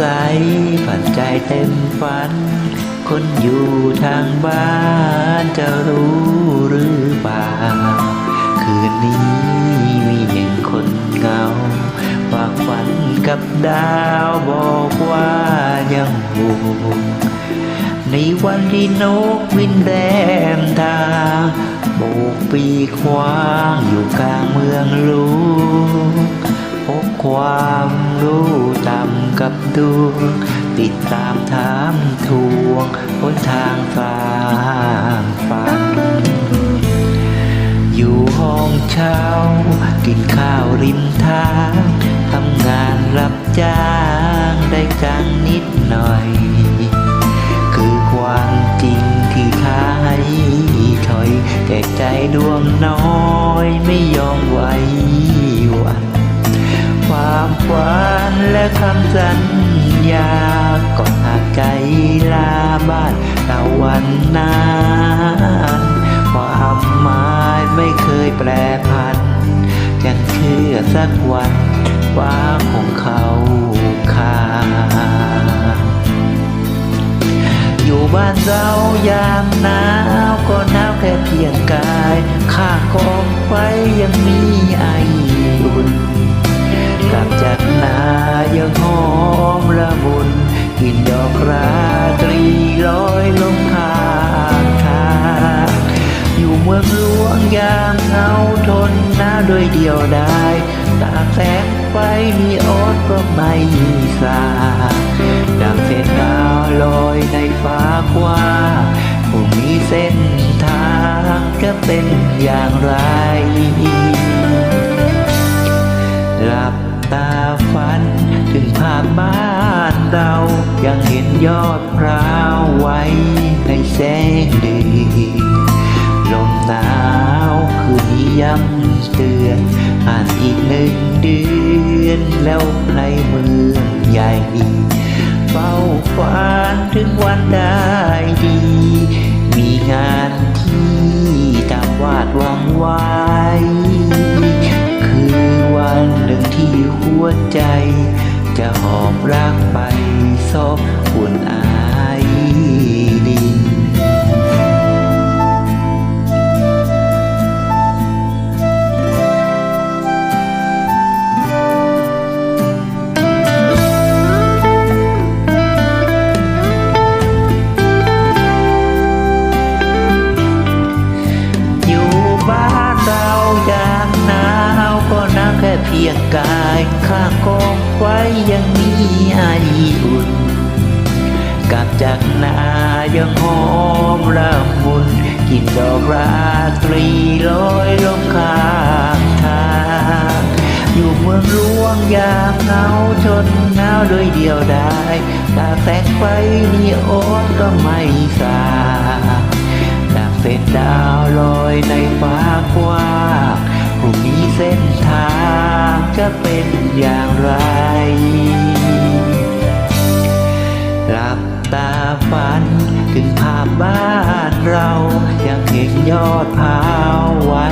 ใจเต็มฝัน คนอยู่ทางบ้านจะรู้หรือเปล่า คืนนี้มีหนึ่งคนเงาฝากฝันกับดาวบอกว่ายังห่วงในวันที่นกบินแรมทาโบกปีกขวางอยู่กลางเมืองลวงพบความรู้ต่ กับดวง ติดตามถามทวงหนทางฟางฟันอยู่ห้องเช่ากินข้าวริมทางทำงานรับจ้างได้จังนิดหน่อย คือความจริงที่ท้ายถอย แต่ใจดวงน้อยไม่ยอมไหวหวันความฝัน และคำสัญญาก่อนหากใจลลาบ้านตะวันนานความหมายไม่เคยแปรผันยังเชื่อสักวันว่าของเขาคาอยู่บ้านเรายามหนาวก็หนาวแค่เพียงกายข้ากองไฟยังมีไออุ่น กลับจากนายังหอมละมุนกลินดอกราตรีลอยลงข้างทางอยู่เมืองหลวงยามเงาทนหน้าโดยเดียวได้ ตาแสงไฟนีออนก็ไม่สาดังเศษดาวลอยในฟ้ากว้างคงมีเส้นทางจะเป็นอย่างไร ยอดพร้าวไว้ในแสงเดือนลมหนาวคืนนี้ย้ำเตือนผ่านอีกหนึ่งเดือนแล้วในเมืองใหญ่เฝ้าฝันถึงวันได้ดี มีงานที่ตามวาดวังไว้ คือวันหนึ่งที่หัวใจ จะหอบรักไปซบอุ่นอาย พียงกายข้ากองไฟยังมีไออุ่นกลับจากนายังหอมละมุนกินดอกราตรีลอยลงข้างทางอยู่เมืองหลวงยามเหงาทนหนาวโดยเดียวได้ตาแสงไฟนีออนก็ไม่สาดังเศษดาวลอยในฟ้ากว้าง เส้นทางจะเป็นอย่างไรหลับตาฝันถึงภาพบ้านเรายังเห็นยอดพาวไว้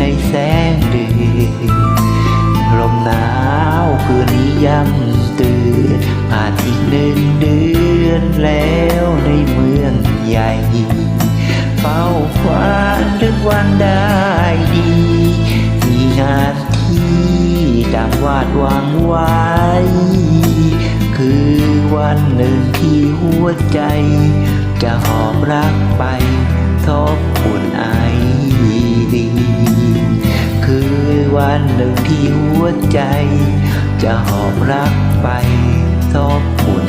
ในแสงเดือนลมหนาวคืนนี้ย้ำตือนผ่านอีกหนึ่งเดือนแล้วในเมืองใหญ่ เฝ้าฝันถึงวันได้ดีมี งานที่ดังวาดวังไว้ คือวันหนึ่งที่หัวใจ จะหอบรักไปทบอุ่นไอดี คือวันหนึ่งที่หัวใจ จะหอบรักไปทบอุ่น